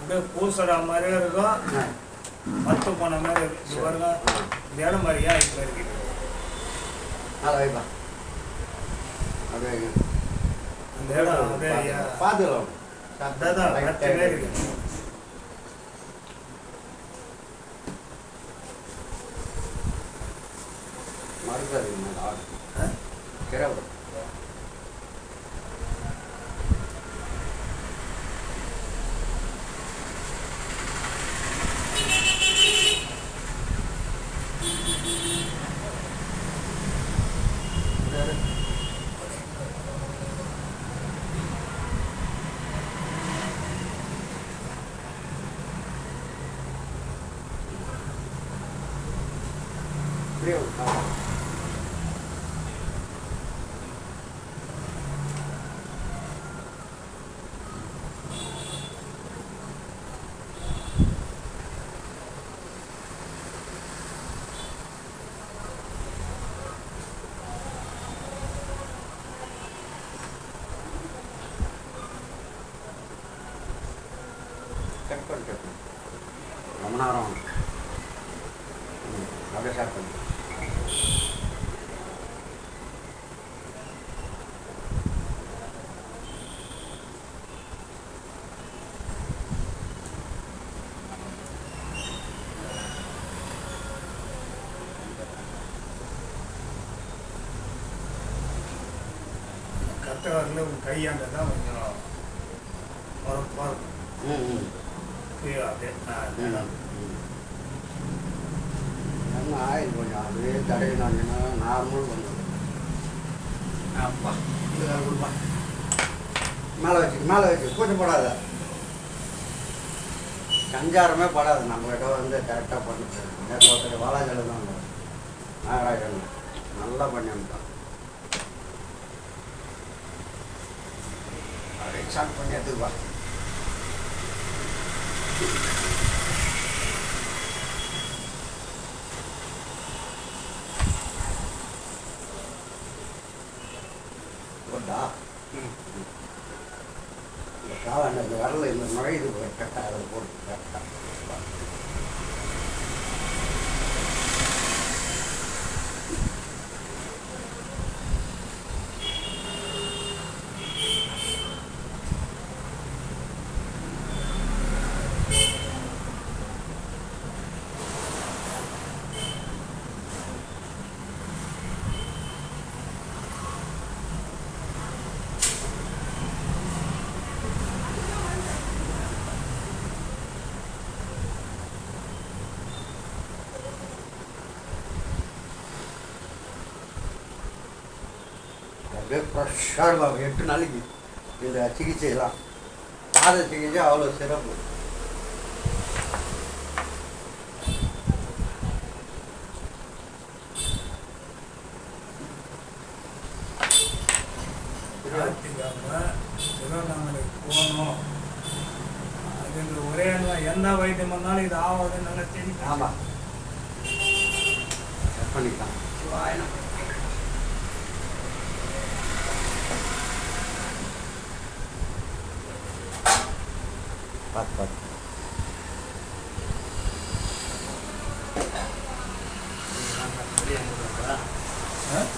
அப்படியே பூசடா மாதிரியே இருக்கும். ஆ. மத்து போன மாதிரி இருக்கு. பாருங்க இடம் மாதிரியா இப்போ வைங்க. அந்த இடம் அப்படியே பார்த்து- பார்த்துக்கலாம். அதான் மாதிரி இருக்கு. மறுக்காது 그래요. 나와. 땡벌 좀. 너무나 그러 அப்படியே ஸ்டார்ட் பண்ணு. கட்டை வரல உன் கையாண்ட தான் கொஞ்சம் உரப்பாக இருக்கும். அப்படியே இது ம், இடம். ம். என்ன ஆயில் கொஞ்சம் அப்படியே தடவினாங்கன்னா நார்மல் வந்துடும் அப்பா இது கொடுப்பா மேலே வச்சு மேலே வச்சு கூச்சப்படாத சஞ்சாரமே படாது நம்ம கிட்ட வந்து கரெக்டாக பண்ணிட்டு ஒருத்தர் வாலாஜலம் தான் வந்தார். நாகராஜன் நல்லா பண்ணி அனுப்பிட்டான் அப்படியே ஸ்டார்ட் பண்ணி எடுத்துக்குவா போட்டா இந்த காலாண்ட இந்த வரல இந்த நுழையுது கரெக்டாக அதில் போட்டு கரெக்டாக அப்படியே ஃப்ரெஷ்ஷாக இருக்கும் எட்டு நாளைக்கு இந்த சிகிச்சையெல்லாம். பாத சிகிச்சை அவ்வளோ சிறப்பு. போகணும். அதுக்கு ஒரே எந்த வைத்தியம் பண்ணாலும் இது ஆகாதுன்னு நல்லா தெரியும் ஆமாம் பண்ணிக்கலாம். சிவாயனம் হ্যাঁ